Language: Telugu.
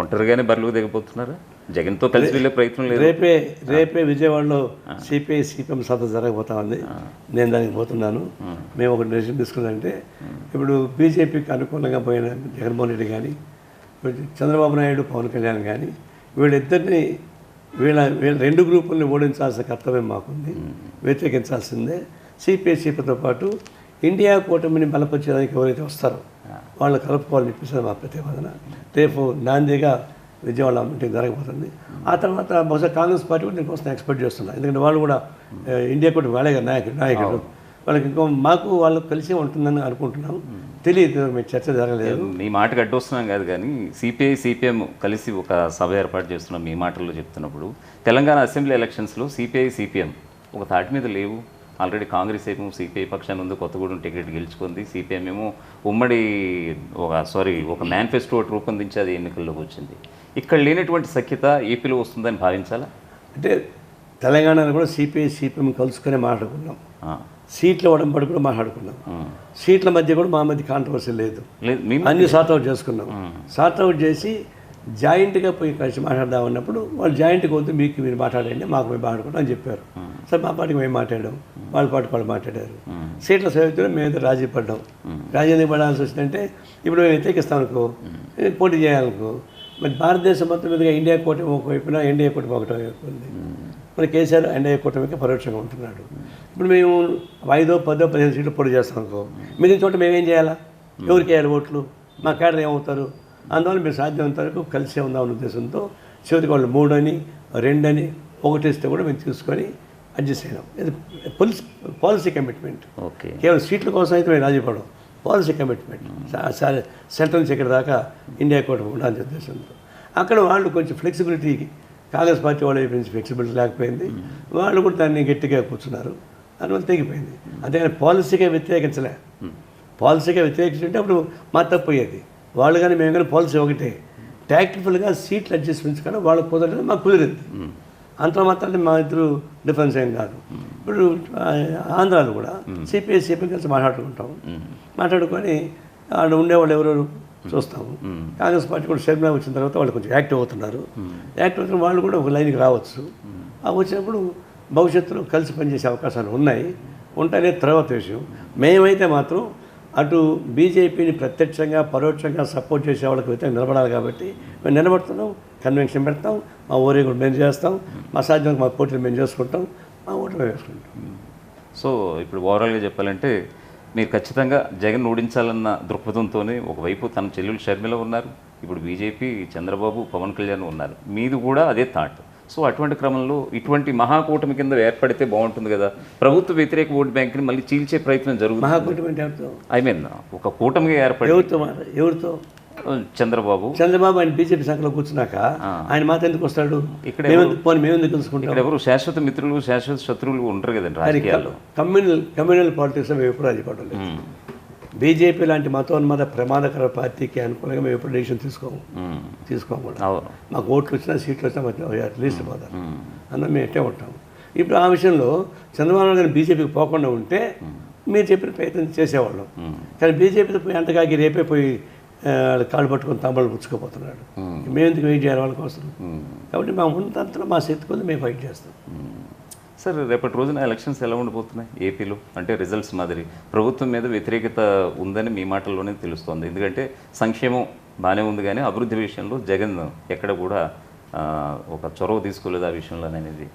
ఒంటరిగానే బరిలోకి దిగబోతున్నారా జగన్తో కలిసి వెళ్ళే ప్రయత్నం లేదు. రేపే రేపే విజయవాడలో సిపిఐ సిపిఎం సభ జరగబోతా ఉంది నేను దానికి పోతున్నాను. మేము ఒక డెసిషన్ తీసుకున్నామంటే ఇప్పుడు బీజేపీకి అనుకూలంగా పోయిన జగన్మోహన్ రెడ్డి కానీ చంద్రబాబు నాయుడు పవన్ కళ్యాణ్ కానీ వీళ్ళిద్దరిని వీళ్ళ వీళ్ళ రెండు గ్రూపుల్ని ఓడించాల్సిన కర్తవ్యం మాకుంది. వ్యతిరేకించాల్సిందే. సిపిఐ సిపితో పాటు ఇండియా కూటమిని బలపరిచేదానికి ఎవరైతే వస్తారో వాళ్ళు కలుపుకోవాలని చెప్పేసి మా ప్రతిపాదన. రేపు నాందిగా విజయవాడ మీటింగ్ జరగబోతుంది. ఆ తర్వాత బహుశా కాంగ్రెస్ పార్టీ కూడా దీనికోసం ఎక్స్పెక్ట్ చేస్తున్నారు ఎందుకంటే వాళ్ళు కూడా ఇండియా కూడా వాళ్ళే నాయకుడు నాయకుడు వాళ్ళకి ఇంకో మాకు వాళ్ళు కలిసి ఉంటుందని అనుకుంటున్నాం తెలియదు మేము చర్చ జరగలేదు. మీ మాటకు అడ్డొస్తున్నాం కాదు కానీ సిపిఐ సిపిఎం కలిసి ఒక సభ ఏర్పాటు చేస్తున్నాం మీ మాటల్లో చెప్తున్నప్పుడు. తెలంగాణ అసెంబ్లీ ఎలక్షన్స్లో సిపిఐ సిపిఎం ఒక తాటి మీద లేవు. ఆల్రెడీ కాంగ్రెస్ ఏమో సిపిఐ పక్షాన్ని ఉంది కొత్తగూడెం టికెట్ గెలుచుకుంది. సిపిఎం ఏమో ఉమ్మడి ఒక సారీ ఒక మేనిఫెస్టో రూపొందించి అది ఎన్నికల్లోకి వచ్చింది. ఇక్కడ లేనటువంటి సఖ్యత ఏపీలో వస్తుందని భావించాలా? అంటే తెలంగాణలో కూడా సిపిఐ సిపిఎం కలుసుకొని మాట్లాడుకున్నాం. సీట్ల వడంబడి కూడా మాట్లాడుకున్నాం. సీట్ల మధ్య కూడా మా మధ్య కాంట్రవర్సీ లేదు. అన్ని సార్ట్ అవుట్ చేసుకున్నాం. సార్ట్ అవుట్ చేసి జాయింట్గా పోయి కలిసి మాట్లాడదాం అన్నప్పుడు వాళ్ళు జాయింట్గా వద్దు మీకు మీరు మాట్లాడండి మాకు మేము మాట్లాడుకుంటాం అని చెప్పారు. సరే మా పాటికి మేము మాట్లాడాం. వాళ్ళ పాటికి వాళ్ళు మాట్లాడారు. సీట్ల సౌకర్యం మేము రాజీ పడ్డాం. రాజీ ఎందుకు పడాల్సి వచ్చిందంటే ఇప్పుడు మేము వ్యతిరేకిస్తాం అనుకో పోటీ చేయాలనుకో మరి భారతదేశం మొత్తం మీదుగా ఇండియా కూటమి ఒకవైపున ఇండియా కూటమి ఒకటి ఉంది మరి కేసీఆర్ ఎన్డీఏ కూటమికి పరోక్షంగా ఉంటున్నాడు. ఇప్పుడు మేము ఐదో పదో పదిహేను సీట్లు పోటీ చేస్తాం అనుకో మిగిలిన చోట మేమేం చేయాలా? ఎవరికి వేయాలి ఓట్లు? మా కేడర్ ఏమవుతారు? అందువల్ల మేము సాధ్యమైనంత వరకు కలిసే ఉందామన్న ఉద్దేశంతో చివరికి వాళ్ళు మూడని రెండని ఒకటి ఇస్తే కూడా మేము తీసుకొని అడ్జస్ట్ అయినాం. ఇది పొలిసి పాలసీ కమిట్మెంట్. ఓకే. కేవలం సీట్ల కోసం అయితే మేము రాజీపడం. Policy commitment. సెంట్రల్ నుంచి ఇక్కడ దాకా ఇండియా కూడా ఉండాలని ఉద్దేశంతో అక్కడ వాళ్ళు కొంచెం ఫ్లెక్సిబిలిటీ కాంగ్రెస్ పార్టీ వాళ్ళ నుంచి ఫ్లెక్సిబిలిటీ లేకపోయింది. వాళ్ళు కూడా దాన్ని గట్టిగా కూర్చున్నారు. దానివల్ల తెగిపోయింది. అంతేగాని పాలసీగా వ్యతిరేకించలే. పాలసీగా వ్యతిరేకించుంటే అప్పుడు మా తప్పు అయ్యేది. వాళ్ళు కానీ మేము కానీ పాలసీ ఒకటే. టాక్టిఫుల్గా సీట్లు అడ్జస్ట్మెంట్స్ కానీ వాళ్ళకి కుదరలేదు మాకు కుదిరింది. అంత మాత్రం మా ఇద్దరు డిఫరెన్స్ ఏం కాదు. ఇప్పుడు ఆంధ్రాలో కూడా సిపిఐ సిపిఐ కలిసి మాట్లాడుకుంటాం. మాట్లాడుకొని ఆడ ఉండేవాళ్ళు ఎవరెవరు చూస్తాము. కాంగ్రెస్ పార్టీ కూడా షర్మిలా వచ్చిన తర్వాత వాళ్ళు కొంచెం యాక్టివ్ అవుతున్నారు. యాక్టివ్ అవుతున్న వాళ్ళు కూడా ఒక లైన్కి రావచ్చు. ఆ వచ్చినప్పుడు భవిష్యత్తులో కలిసి పనిచేసే అవకాశాలు ఉన్నాయి. ఉంటాయనే తర్వాత విషయం. మేమైతే మాత్రం అటు బీజేపీని ప్రత్యక్షంగా పరోక్షంగా సపోర్ట్ చేసే వాళ్ళకి వ్యతిరేకంగా నిలబడాలి కాబట్టి మేము నిలబడుతున్నాం కన్వెన్షన్ పెడతాం మా ఊరే కూడా మేము చేస్తాం మా సాధ్యం మా పోటీలు మేము చేసుకుంటాం మా ఓట్లు మేము వేసుకుంటాం. సో ఇప్పుడు ఓవరాల్గా చెప్పాలంటే మీరు ఖచ్చితంగా జగన్ ఓడించాలన్న దృక్పథంతోనే ఒకవైపు తన చెల్లెలు షర్మిల ఉన్నారు ఇప్పుడు బీజేపీ చంద్రబాబు పవన్ కళ్యాణ్ ఉన్నారు. మీది కూడా అదే థాట్. సో అటువంటి క్రమంలో ఇటువంటి మహాకూటమి కింద ఏర్పడితే బాగుంటుంది కదా. ప్రభుత్వ వ్యతిరేక ఓటు బ్యాంక్ని మళ్ళీ చీల్చే ప్రయత్నం జరుగుతుంది. మహాకూటమి ఎవరితో? ఐ మీన్ ఒక కూటమిగా ఏర్పడి ఎవరితో మాట ఎవరితో? చంద్రబాబు. చంద్రబాబు ఆయన బీజేపీ సంఖ్యలో కూర్చున్నాక ఆయన మాత ఎందుకు వస్తాడు? ఇక్కడ పోనీ తెలుసుకుంటాం? ఇక్కడ ఎవరు శాశ్వత మిత్రులు శాశ్వత శత్రువులు ఉండరు కదండి రాజకీయాల్లో. కమ్యూనల్ కమ్యూనల్ పాలిటిక్స్ మేము ఎప్పుడు మ్మ్. బీజేపీ లాంటి మతోన్మత ప్రమాదకర పార్టీకి అనుకూలంగా మేము ఎప్పుడు డెసిషన్ తీసుకోము. అవును మాకు ఓట్లు వచ్చినా సీట్లు వచ్చినా అట్లీస్ట్ పోతారు. అన్న మేము ఎట్టే ఉంటాం. ఇప్పుడు ఆ విషయంలో చంద్రబాబు నాయుడు గారు బీజేపీకి పోకుండా ఉంటే మీరు చెప్పిన ప్రయత్నం చేసేవాళ్ళం. కానీ బీజేపీతో పోయి అంతకాకి రేపే పోయి కాళ్ళు పట్టుకొని తమ్మలు పుచ్చుకోపోతున్నాడు మేము. ఎందుకు వెయిట్ చేయాలి వాళ్ళ కోసం? కాబట్టి మా ఉన్నంతలో మా శక్తి కొద్ది మేము ఫైట్ చేస్తాం. సార్ రేపటి రోజున ఎలక్షన్స్ ఎలా ఉండిపోతున్నాయి ఏపీలో అంటే రిజల్ట్స్ మాదిరి. ప్రభుత్వం మీద వ్యతిరేకత ఉందని మీ మాటల్లోనే తెలుస్తోంది. ఎందుకంటే సంక్షేమం బాగానే ఉంది కానీ అభివృద్ధి విషయంలో జగన్ ఎక్కడ కూడా ఒక చొరవ తీసుకోలేదు ఆ విషయంలో అనేది.